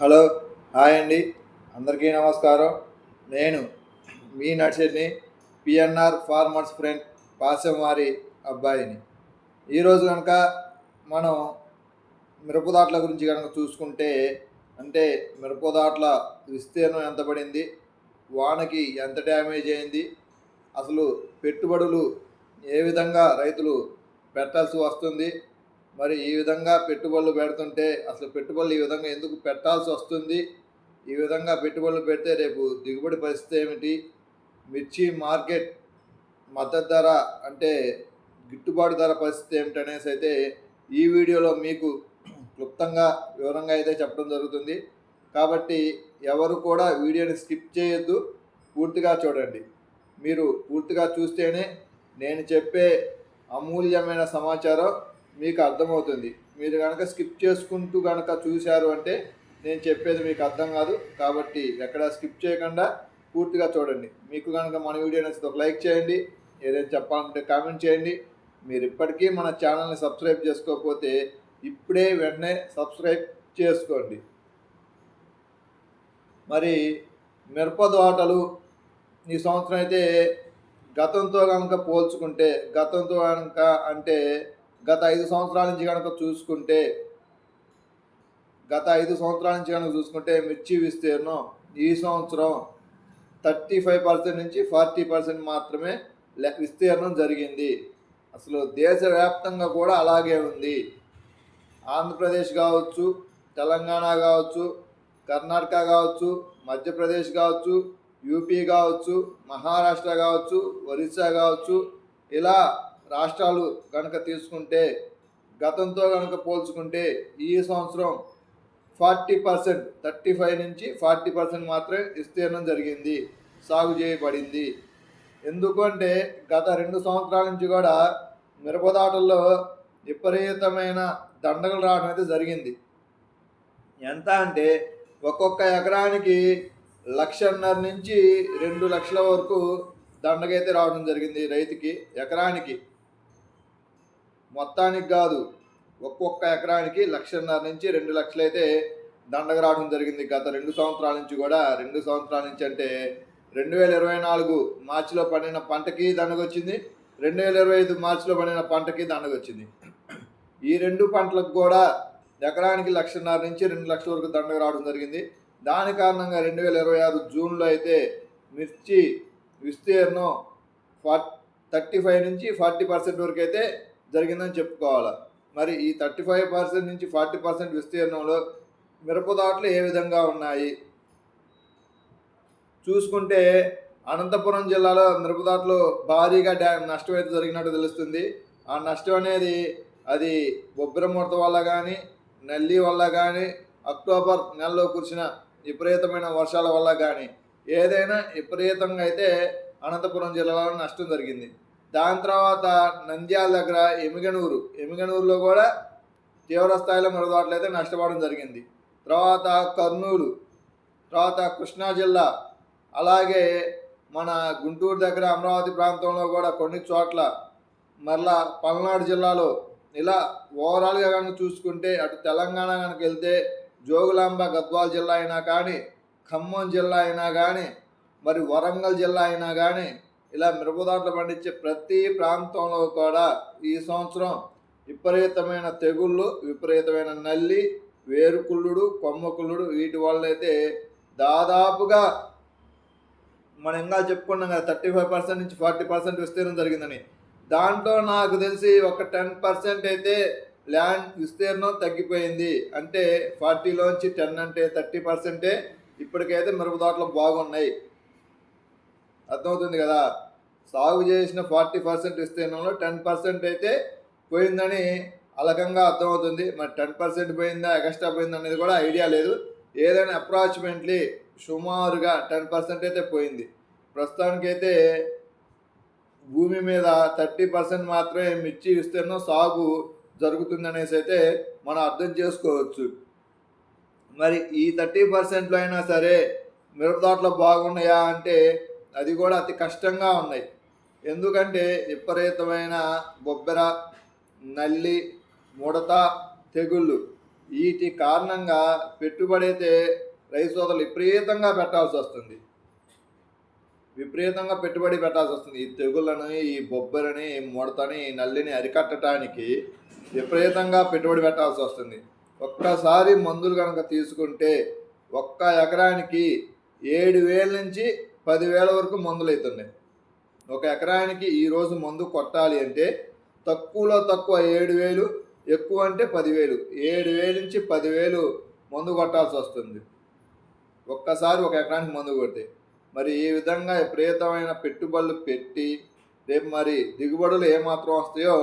Hello hi అండి. అందరికీ నమస్కారం. నేను మీ నర్సరిని పిఎన్ఆర్ ఫార్మర్స్ ఫ్రెండ్ పాసెమారి అబ్బాయిని. ఈరోజు కనుక మనం మిరపదాట్ల గురించి కనుక చూసుకుంటే అంటే మిరపదాట్ల విస్తీర్ణం ఎంత పడింది వానకి ఎంత డ్యామేజ్ అయింది అసలు పెట్టుబడులు ఏ విధంగా రైతులు పెట్టాల్సి వస్తుంది మరి ఈ విధంగా పెట్టుబడులు పెడుతుంటే అసలు పెట్టుబడులు ఈ విధంగా ఎందుకు పెట్టాల్సి వస్తుంది? ఈ విధంగా పెట్టుబడులు పెడితే రేపు దిగుబడి పరిస్థితి ఏమిటి? మిర్చి మార్కెట్ మద్దతు ధర అంటే గిట్టుబాటు ధర పరిస్థితి ఏమిటి అనేసి అయితే ఈ వీడియోలో మీకు క్లుప్తంగా వివరంగా అయితే చెప్పడం జరుగుతుంది. కాబట్టి ఎవరు కూడా వీడియోని స్కిప్ చేయొద్దు పూర్తిగా చూడండి. మీరు పూర్తిగా చూస్తేనే నేను చెప్పే అమూల్యమైన సమాచారం మీకు అర్థమవుతుంది. మీరు కనుక స్కిప్ చేసుకుంటూ కనుక చూశారు అంటే నేను చెప్పేది మీకు అర్థం కాదు. కాబట్టి ఎక్కడ స్కిప్ చేయకుండా పూర్తిగా చూడండి. మీకు కనుక మన వీడియో నచ్చితే ఒక లైక్ చేయండి. ఏదైనా చెప్పాలంటే కామెంట్ చేయండి. మీరు ఇప్పటికీ మన ఛానల్ని సబ్స్క్రైబ్ చేసుకోకపోతే ఇప్పుడే వెంటనే సబ్స్క్రైబ్ చేసుకోండి. మరి మిరప తోటలు ఈ సంవత్సరం అయితే గతంతో కనుక పోల్చుకుంటే గతంతో కనుక అంటే గత ఐదు సంవత్సరాల నుంచి కనుక చూసుకుంటే గత ఐదు సంవత్సరాల నుంచి కనుక చూసుకుంటే మిర్చి విస్తీర్ణం ఈ సంవత్సరం థర్టీ ఫైవ్ పర్సెంట్ నుంచి ఫార్టీ పర్సెంట్ మాత్రమే లె- విస్తీర్ణం జరిగింది. అసలు దేశవ్యాప్తంగా కూడా అలాగే ఉంది. ఆంధ్రప్రదేశ్ కావచ్చు తెలంగాణ కావచ్చు కర్ణాటక కావచ్చు మధ్యప్రదేశ్ కావచ్చు యూపీ కావచ్చు మహారాష్ట్ర కావచ్చు ఒరిస్సా కావచ్చు ఇలా రాష్ట్రాలు కనుక తీసుకుంటే గతంతో కనుక పోల్చుకుంటే ఈ సంవత్సరం ఫార్టీ పర్సెంట్ థర్టీ ఫైవ్ నుంచి ఫార్టీ పర్సెంట్ మాత్రమే విస్తీర్ణం జరిగింది సాగు చేయబడింది. ఎందుకంటే గత రెండు సంవత్సరాల నుంచి కూడా మిరపదాటల్లో విపరీతమైన దండగలు రావడం అయితే జరిగింది. ఎంత అంటే ఒక్కొక్క ఎకరానికి లక్షన్నర నుంచి రెండు లక్షల వరకు దండగైతే రావడం జరిగింది రైతుకి ఎకరానికి. మొత్తానికి కాదు ఒక్కొక్క ఎకరానికి లక్షన్నర నుంచి రెండు లక్షలైతే దండగ రావడం జరిగింది. గత రెండు సంవత్సరాల నుంచి కూడా రెండు సంవత్సరాల నుంచి అంటే రెండు వేల ఇరవై నాలుగు మార్చిలో పండిన పంటకి దండగొచ్చింది రెండు వేల ఇరవై ఐదు మార్చిలో పండిన పంటకి దండగొచ్చింది. ఈ రెండు పంటలకు కూడా ఎకరానికి లక్షన్నర నుంచి రెండు లక్షల వరకు దండగ రావడం జరిగింది. దాని కారణంగా రెండు వేల ఇరవై ఆరు జూన్లో అయితే మిర్చి విస్తీర్ణం ఫార్ థర్టీ ఫైవ్ నుంచి ఫార్టీ పర్సెంట్ వరకు అయితే జరిగిందని చెప్పుకోవాలి? మరి ఈ థర్టీ ఫైవ్ పర్సెంట్ నుంచి ఫార్టీ పర్సెంట్ విస్తీర్ణంలో మిరపదాట్లు ఏ విధంగా ఉన్నాయి? చూసుకుంటే అనంతపురం జిల్లాలో మిరపదాట్లు భారీగా డ్యా నష్టం అయితే జరిగినట్టు తెలుస్తుంది. ఆ నష్టం అనేది అది బొబ్బర వల్ల కానీ నల్లి వల్ల కానీ అక్టోబర్ నెలలో కురిసిన విపరీతమైన వర్షాల వల్ల కానీ ఏదైనా విపరీతంగా అయితే అనంతపురం జిల్లాలో నష్టం జరిగింది. దాని తర్వాత నంద్యాల దగ్గర ఎమిగనూరు ఎమిగనూరులో కూడా తీవ్ర స్థాయిలో మిరపదాట్లు అయితే నష్టపోవడం జరిగింది. తర్వాత కర్నూలు తర్వాత కృష్ణా జిల్లా అలాగే మన గుంటూరు దగ్గర అమరావతి ప్రాంతంలో కూడా కొన్ని చోట్ల మరలా పల్నాడు జిల్లాలో ఇలా ఓవరాల్గా కనుక చూసుకుంటే అటు తెలంగాణ కనుక వెళ్తే జోగులాంబ గద్వాల జిల్లా అయినా కానీ ఖమ్మం జిల్లా అయినా కానీ మరి వరంగల్ జిల్లా అయినా కానీ ఇలా మిరపదాట్లు పండించే ప్రతి ప్రాంతంలో కూడా ఈ సంవత్సరం విపరీతమైన తెగుళ్ళు విపరీతమైన నల్లి వేరుకుళ్ళుడు కొమ్మకుళ్ళుడు వీటి వల్ల అయితే దాదాపుగా మనం ఇంకా చెప్పుకున్నాం కదా థర్టీ ఫైవ్ పర్సెంట్ నుంచి ఫార్టీ పర్సెంట్ విస్తీర్ణం జరిగిందని. దాంట్లో నాకు తెలిసి ఒక టెన్ పర్సెంట్ అయితే ల్యాండ్ విస్తీర్ణం తగ్గిపోయింది. అంటే ఫార్టీలోంచి టెన్ అంటే థర్టీ పర్సెంటే ఇప్పటికైతే మిరప బాగున్నాయి. అర్థమవుతుంది కదా? సాగు చేసిన ఫార్టీ పర్సెంట్ విస్తీర్ణంలో టెన్ పర్సెంట్ అయితే పోయిందని అలకంగా అర్థమవుతుంది. మరి టెన్ పర్సెంట్ పోయిందా ఎక్స్ట్రా పోయిందా అనేది కూడా ఐడియా లేదు. ఏదైనా అప్రాక్సిమేట్లీ సుమారుగా టెన్ పర్సెంట్ అయితే పోయింది. ప్రస్తుతానికైతే భూమి మీద థర్టీ పర్సెంట్ మాత్రమే మిర్చి విస్తీర్ణం సాగు జరుగుతుంది అనేసి అయితే మనం అర్థం చేసుకోవచ్చు. మరి ఈ థర్టీ పర్సెంట్లో అయినా సరే మిరపదాట్లో బాగున్నాయా అంటే అది కూడా అతి కష్టంగా ఉన్నాయి. ఎందుకంటే విపరీతమైన బొబ్బెర నల్లి ముడత తెగుళ్ళు. వీటి కారణంగా పెట్టుబడి అయితే రైతు సోదరులు విపరీతంగా పెట్టాల్సి వస్తుంది. విపరీతంగా పెట్టుబడి పెట్టాల్సి వస్తుంది. ఈ తెగుళ్ళను ఈ బొబ్బరని ఈ ముడతని ఈ నల్లిని అరికట్టడానికి విపరీతంగా పెట్టుబడి పెట్టాల్సి వస్తుంది. ఒక్కసారి మందులు కనుక తీసుకుంటే ఒక్క ఎకరానికి ఏడు వేల నుంచి పదివేల వరకు మందులు అవుతున్నాయి ఒక ఎకరానికి ఈరోజు మందు కొట్టాలి అంటే తక్కువలో తక్కువ ఏడు వేలు ఎక్కువ అంటే పదివేలు. ఏడు వేలు నుంచి పదివేలు మందు కొట్టాల్సి వస్తుంది. ఒక్కసారి ఒక ఎకరానికి మందు కొడితే. మరి ఈ విధంగా విపరీతమైన పెట్టుబడులు పెట్టి రేపు మరి దిగుబడులు ఏమాత్రం వస్తాయో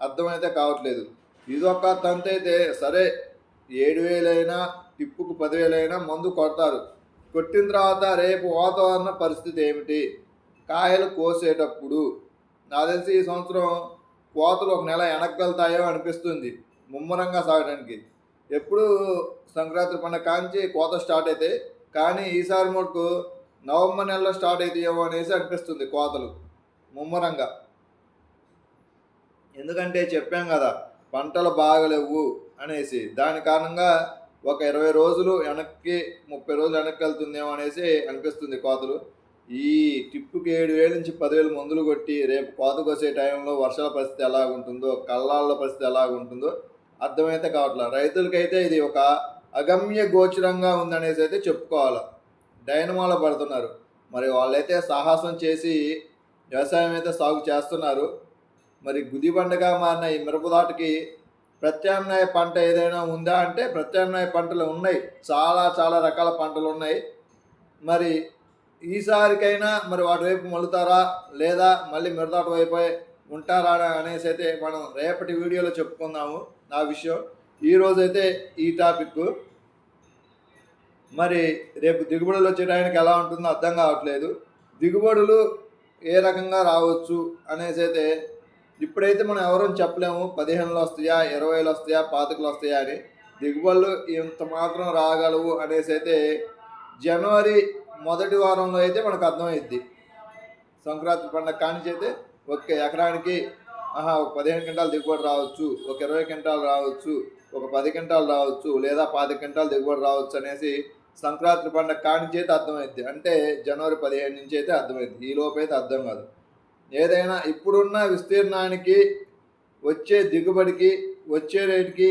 అర్థమైతే కావట్లేదు. ఇదొక తంతైతే సరే ఏడు వేలైనా టిప్పుకు పదివేలైనా మందు కొడతారు. కొట్టిన తర్వాత రేపు వాతావరణ పరిస్థితి ఏమిటి? కాయలు కోసేటప్పుడు నాకు తెలిసి ఈ సంవత్సరం కోతలు ఒక నెల వెనక్కెళ్తాయో అనిపిస్తుంది ముమ్మరంగా సాగడానికి. ఎప్పుడు సంక్రాంతి పండుగ కాంచి కోత స్టార్ట్ అయితే కానీ ఈసారి మటుకు నవంబర్ నెలలో స్టార్ట్ అవుతాయేమో అనేసి అనిపిస్తుంది కోతలు ముమ్మరంగా. ఎందుకంటే చెప్పాం కదా పంటలు బాగలేవు అనేసి. దాని కారణంగా ఒక ఇరవై రోజులు వెనక్కి ముప్పై రోజులు వెనక్కి వెళ్తుందేమో అనేసి అనిపిస్తుంది కోతలు. ఈ టిప్పుకి ఏడు వేల నుంచి పదివేలు మందులు కొట్టి రేపు కోతకు వచ్చే టైంలో వర్షాల పరిస్థితి ఎలా ఉంటుందో కళ్ళాళ్ళ పరిస్థితి ఎలా ఉంటుందో అర్థమైతే కావట్లేదు రైతులకైతే ఇది ఒక అగమ్య గోచరంగా ఉందనేసి అయితే చెప్పుకోవాలి. డైనమాలో పడుతున్నారు. మరి వాళ్ళైతే సాహసం చేసి వ్యవసాయం అయితే సాగు చేస్తున్నారు. మరి గుది పండుగ మారిన ఈ మిరపదాటికి ప్రత్యామ్నాయ పంట ఏదైనా ఉందా అంటే ప్రత్యామ్నాయ పంటలు ఉన్నాయి. చాలా చాలా రకాల పంటలు ఉన్నాయి. మరి ఈసారికైనా మరి వాటి వైపు మలుతారా? లేదా మళ్ళీ మిరదాటు వైపు ఉంటారా అనేసి అయితే మనం రేపటి వీడియోలో చెప్పుకుందాము. నా విషయం. ఈరోజైతే ఈ టాపిక్. మరి రేపు దిగుబడులు వచ్చే ఎలా ఉంటుందో అర్థం కావట్లేదు. దిగుబడులు ఏ రకంగా రావచ్చు అనేసి అయితే ఇప్పుడైతే మనం ఎవరూ చెప్పలేము. పదిహేనులు వస్తాయా? ఇరవైలు వస్తాయా? పాతికలు వస్తాయా అని. దిగుబడులు ఇంత మాత్రం రాగలవు అనేసి అయితే జనవరి మొదటి వారంలో అయితే మనకు అర్థమైద్ది. సంక్రాంతి పండుగ కానించి అయితే ఒక ఎకరానికి ఆహా ఒక పదిహేను క్వింటాలు దిగుబడి రావచ్చు. ఒక ఇరవై క్వింటాలు రావచ్చు. ఒక పది క్వింటాలు రావచ్చు. లేదా పది క్వింటాలు దిగుబడి రావచ్చు అనేసి సంక్రాంతి పండుగ కానించి అయితే అర్థమైంది అంటే జనవరి పదిహేను నుంచి అయితే అర్థమైంది ఈ లోపు అయితే అర్థం కాదు. ఏదైనా ఇప్పుడున్న విస్తీర్ణానికి వచ్చే దిగుబడికి వచ్చే రేటుకి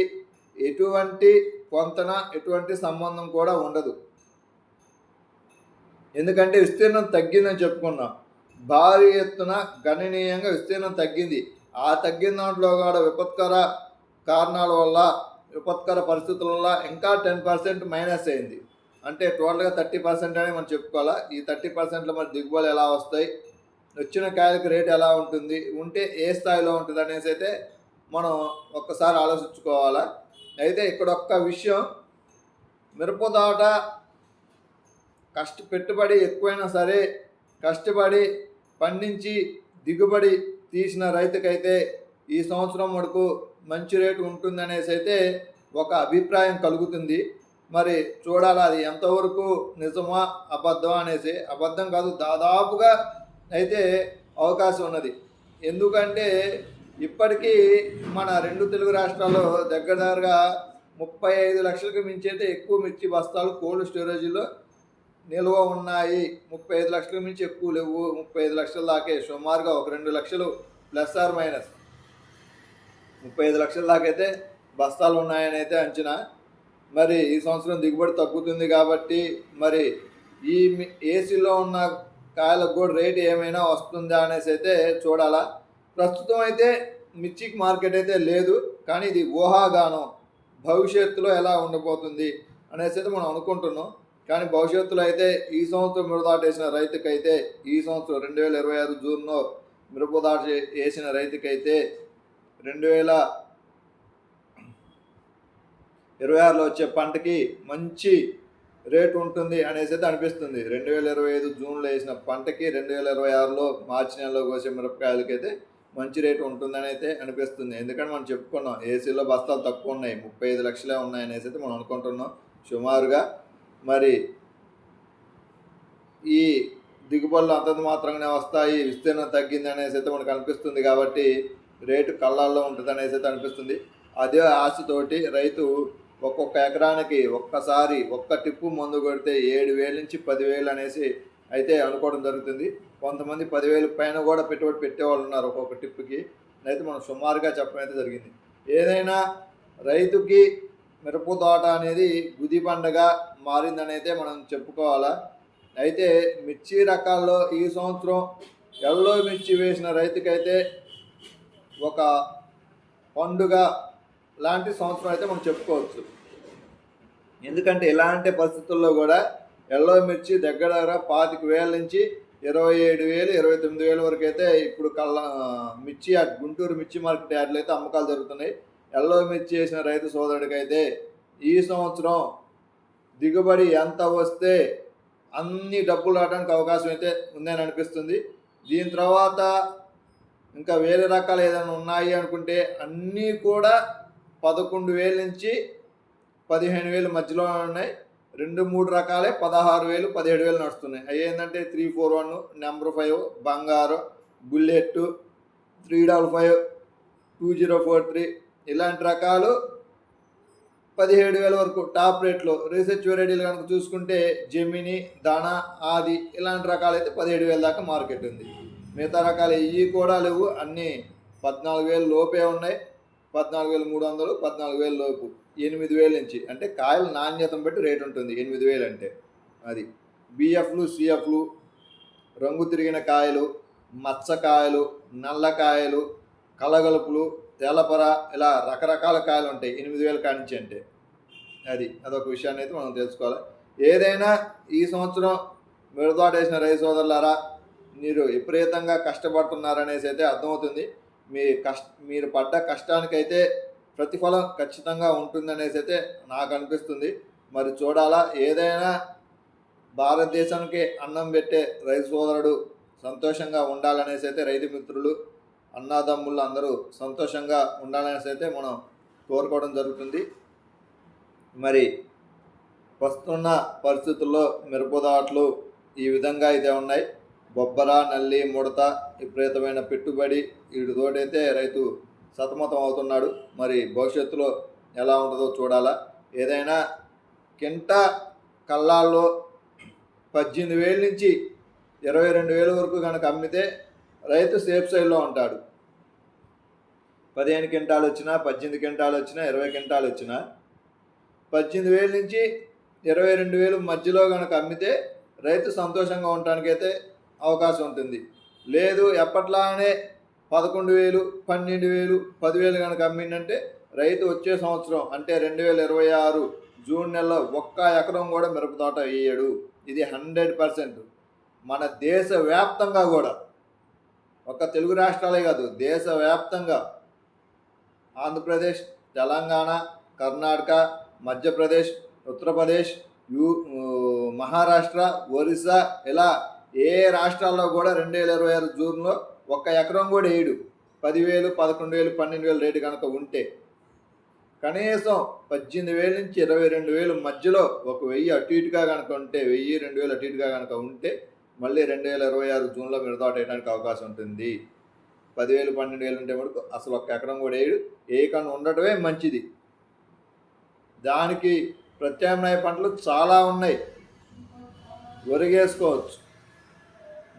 ఎటువంటి పొంతన ఎటువంటి సంబంధం కూడా ఉండదు. ఎందుకంటే విస్తీర్ణం తగ్గిందని చెప్పుకున్నాం. భారీ ఎత్తున గణనీయంగా విస్తీర్ణం తగ్గింది. ఆ తగ్గిన దాంట్లో కూడా విపత్కర కారణాల వల్ల విపత్కర పరిస్థితుల వల్ల ఇంకా టెన్ పర్సెంట్ మైనస్ అయింది. అంటే టోటల్గా థర్టీ పర్సెంట్ అని మనం చెప్పుకోవాలా? ఈ థర్టీ పర్సెంట్లో మరి దిగుబడులు ఎలా వస్తాయి? వచ్చిన కాయలకు రేట్ ఎలా ఉంటుంది ఉంటే ఏ స్థాయిలో ఉంటుంది అనేసి అయితే మనం ఒక్కసారి ఆలోచించుకోవాలా. అయితే ఇక్కడ ఒక్క విషయం మిరపదాట కష్ట పెట్టుబడి ఎక్కువైనా సరే కష్టపడి పండించి దిగుబడి తీసిన రైతుకైతే ఈ సంవత్సరం వరకు మంచి రేటు ఉంటుందనేసి అయితే ఒక అభిప్రాయం కలుగుతుంది. మరి చూడాలి అది ఎంతవరకు నిజమా అబద్ధమా అనేసి అబద్ధం కాదు దాదాపుగా అయితే అవకాశం ఉన్నది. ఎందుకంటే ఇప్పటికీ మన రెండు తెలుగు రాష్ట్రాల్లో దగ్గర దగ్గరగా ముప్పై ఐదు లక్షలకు మించి అయితే ఎక్కువ మిర్చి బస్తాలు కోల్డ్ స్టోరేజీలో నిల్వ ఉన్నాయి. ముప్పై ఐదు లక్షల మించి ఎక్కువ లేవు. ముప్పై ఐదు లక్షల దాకే సుమారుగా ఒక రెండు లక్షలు ప్లస్ ఆర్ మైనస్. ముప్పై ఐదు లక్షల దాకైతే అయితే బస్తాలు ఉన్నాయని అయితే అంచనా. మరి ఈ సంవత్సరం దిగుబడి తగ్గుతుంది కాబట్టి మరి ఈ ఏసీలో ఉన్న కాయలకు కూడా రేటు ఏమైనా వస్తుందా అనేసి అయితే చూడాలా. ప్రస్తుతం అయితే మిర్చికి మార్కెట్ అయితే లేదు కానీ ఇది ఊహాగానం. భవిష్యత్తులో ఎలా ఉండబోతుంది అనేసి అయితే మనం అనుకుంటున్నాం. కానీ భవిష్యత్తులో అయితే ఈ సంవత్సరం మిరపదాటేసిన రైతుకైతే ఈ సంవత్సరం రెండు వేల ఇరవై ఆరు జూన్లో మిరపదాట వేసిన రైతుకైతే రెండు వేల ఇరవై ఆరులో వచ్చే పంటకి మంచి రేటు ఉంటుంది అనేసి అయితే అనిపిస్తుంది. రెండు వేల ఇరవై ఐదు జూన్లో వేసిన పంటకి రెండు వేల ఇరవై ఆరులో మార్చి నెలలో కోసే మిరపకాయలకైతే మంచి రేటు ఉంటుందని అయితే అనిపిస్తుంది. ఎందుకంటే మనం చెప్పుకున్నాం ఏసీలో బస్తాలు తక్కువ ఉన్నాయి ముప్పై ఐదు లక్షలే ఉన్నాయి అనేసి అయితే మనం అనుకుంటున్నాం. సుమారుగా మరి ఈ దిగుబడులు అంతంత మాత్రంగానే వస్తాయి విస్తీర్ణం తగ్గింది అనేసి అయితే మనకు అనిపిస్తుంది కాబట్టి రేటు కళ్ళాల్లో ఉంటుంది అనేసి అయితే అనిపిస్తుంది. అదే ఆశతోటి రైతు ఒక్కొక్క ఎకరానికి ఒక్కసారి ఒక్క టిప్పు మందు కొడితే ఏడు వేల నుంచి పదివేలు అనేసి అయితే అనుకోవడం జరుగుతుంది. కొంతమంది పదివేలు పైన కూడా పెట్టుబడి పెట్టేవాళ్ళు ఉన్నారు ఒక్కొక్క టిప్పుకి. అయితే మనం సుమారుగా చెప్పడం అయితే జరిగింది. ఏదైనా రైతుకి మిరప తోట అనేది గుది పండగ మారిందనైతే మనం చెప్పుకోవాలా? అయితే మిర్చి రకాల్లో ఈ సంవత్సరం ఎల్లో మిర్చి వేసిన రైతుకైతే ఒక పండుగ లాంటి సంవత్సరం అయితే మనం చెప్పుకోవచ్చు. ఎందుకంటే ఇలాంటి పరిస్థితుల్లో కూడా ఎల్లో మిర్చి దగ్గర దగ్గర పాతిక వేల నుంచి ఇరవై ఏడు వేలు ఇరవై తొమ్మిది వేల వరకు అయితే ఇప్పుడు కళ్ళ మిర్చి యార్డ్ గుంటూరు మిర్చి మార్కెట్ యార్డ్లు అయితే అమ్మకాలు జరుగుతున్నాయి. ఎల్లో మిర్చి వేసిన రైతు సోదరుడికి అయితే ఈ సంవత్సరం దిగుబడి ఎంత వస్తే అన్ని డబ్బులు రావడానికి అవకాశం అయితే ఉందని అనిపిస్తుంది. దీని తర్వాత ఇంకా వేరే రకాలు ఏదైనా ఉన్నాయి అనుకుంటే అన్నీ కూడా పదకొండు వేల నుంచి పదిహేను వేలు మధ్యలో ఉన్నాయి. రెండు మూడు రకాలే పదహారు వేలు పదిహేడు వేలు నడుస్తున్నాయి. అవి ఏంటంటే three four one number five బంగారు bullet three double five two zero four three. ఇలాంటి రకాలు పదిహేడు వేల వరకు టాప్ రేట్లో. రీసెర్చ్ వెరైటీలు కనుక చూసుకుంటే జెమిని దానా ఆది ఇలాంటి రకాలు అయితే పదిహేడు వేల దాకా మార్కెట్ ఉంది. మిగతా రకాలు ఇవి కూడా లేవు. అన్నీ పద్నాలుగు వేలు లోపే ఉన్నాయి. పద్నాలుగు వేల మూడు వందలు పద్నాలుగు వేలు లోపు ఎనిమిది వేల నుంచి. అంటే కాయల నాణ్యతను బట్టి రేట్ ఉంటుంది ఎనిమిది వేలు అంటే అది బిఎఫ్లు సిఎఫ్లు రంగు తిరిగిన కాయలు మచ్చకాయలు నల్లకాయలు కలగలుపులు తెల్లపర ఇలా రకరకాల కాయలు ఉంటాయి ఎనిమిది వేల కానించి అంటే. అది అదొక విషయాన్ని అయితే మనం తెలుసుకోవాలి. ఏదైనా ఈ సంవత్సరం మిడతోట వేసిన రైతు సోదరులారా మీరు విపరీతంగా కష్టపడుతున్నారనేసి అయితే అర్థమవుతుంది. మీ కష్ట మీరు పడ్డ కష్టానికైతే ప్రతిఫలం ఖచ్చితంగా ఉంటుందనేసి అయితే నాకు అనిపిస్తుంది. మరి చూడాలా ఏదైనా భారతదేశానికి అన్నం పెట్టే రైతు సోదరుడు సంతోషంగా ఉండాలనేసి అయితే రైతు మిత్రులు అన్నాదమ్ములు అందరూ సంతోషంగా ఉండాలనేసి అయితే మనం కోరుకోవడం జరుగుతుంది. మరి వస్తున్న పరిస్థితుల్లో మిరపదాట్లు ఈ విధంగా అయితే ఉన్నాయి. బొబ్బర నల్లి ముడత విపరీతమైన పెట్టుబడి వీటితోటైతే రైతు సతమతం అవుతున్నాడు. మరి భవిష్యత్తులో ఎలా ఉంటుందో చూడాలా. ఏదైనా కింట కల్లాల్లో పద్దెనిమిది వేల నుంచి ఇరవై రెండు వేల వరకు కనుక అమ్మితే రైతు సేఫ్ సైడ్లో ఉంటాడు. పదిహేను క్వింటాలు వచ్చినా పద్దెనిమిది క్వింటాలు వచ్చినా ఇరవై క్వింటాలు వచ్చినా పద్దెనిమిది వేల నుంచి ఇరవై రెండు వేలు మధ్యలో కనుక అమ్మితే రైతు సంతోషంగా ఉండటానికైతే అవకాశం ఉంటుంది. లేదు ఎప్పట్లానే పదకొండు వేలు పన్నెండు వేలు పదివేలు కనుక అమ్మిందంటే రైతు వచ్చే సంవత్సరం అంటే రెండు వేల ఇరవై ఆరు జూన్ నెలలో ఒక్క ఎకరం కూడా మిరప తోట వేయడు. ఇది హండ్రెడ్ పర్సెంట్. మన దేశ వ్యాప్తంగా కూడా ఒక్క తెలుగు రాష్ట్రాలే కాదు దేశవ్యాప్తంగా ఆంధ్రప్రదేశ్ తెలంగాణ కర్ణాటక మధ్యప్రదేశ్ ఉత్తరప్రదేశ్ యూ మహారాష్ట్ర ఒరిస్సా ఇలా ఏ రాష్ట్రాల్లో కూడా రెండు వేల ఇరవై ఆరు జూన్లో ఒక్క ఎకరం కూడా వేయడు పదివేలు పదకొండు వేలు పన్నెండు వేలు రేటు కనుక ఉంటే కనీసం పద్దెనిమిది వేల నుంచి ఇరవై రెండు వేలు మధ్యలో ఒక వెయ్యి అటు ఇటుగా కనుక ఉంటే వెయ్యి రెండు వేలు అటు ఇటుగా కనుక ఉంటే మళ్ళీ రెండు వేల ఇరవై ఆరు జూన్లో మిడతాటు వేయడానికి అవకాశం ఉంటుంది. పదివేలు పన్నెండు వేలు ఉంటే మటుకు అసలు ఒక్క ఎకరం కూడా వేయడు ఏకన్నా ఉండటమే మంచిది. దానికి ప్రత్యామ్నాయ పంటలు చాలా ఉన్నాయి. ఒరిగేసుకోవచ్చు.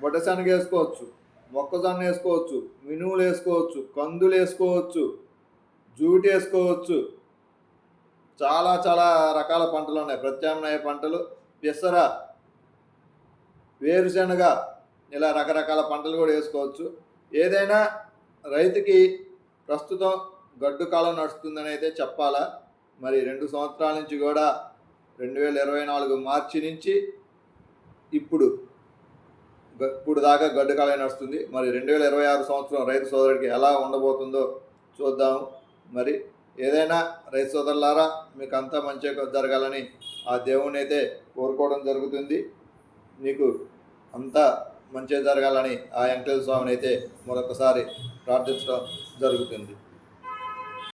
బొట్టశనగ వేసుకోవచ్చు మొక్కజొన్న వేసుకోవచ్చు మినుములు వేసుకోవచ్చు కందులు వేసుకోవచ్చు జూటి వేసుకోవచ్చు. చాలా చాలా రకాల పంటలు ఉన్నాయి. ప్రత్యామ్నాయ పంటలు పెసర వేరుశనగ ఇలా రకరకాల పంటలు కూడా వేసుకోవచ్చు. ఏదైనా రైతుకి ప్రస్తుతం గడ్డు కాలం నడుస్తుందని అయితే చెప్పాలా? మరి రెండు సంవత్సరాల నుంచి కూడా రెండు వేల ఇరవై నాలుగు మార్చి నుంచి ఇప్పుడు ఇప్పుడు దాకా గడ్డు నడుస్తుంది. మరి రెండు వేల ఇరవై ఆరు సంవత్సరం రైతు సోదరుడికి ఎలా ఉండబోతుందో చూద్దాము మరి ఏదైనా రైతు సోదరులారా మీకు అంతా మంచిగా జరగాలని ఆ దేవుని అయితే కోరుకోవడం జరుగుతుంది. మీకు అంతా మంచిగా జరగాలని ఆ వెంకటేశ్వర స్వామిని అయితే మరొకసారి ప్రార్థించడం జరుగుతుంది.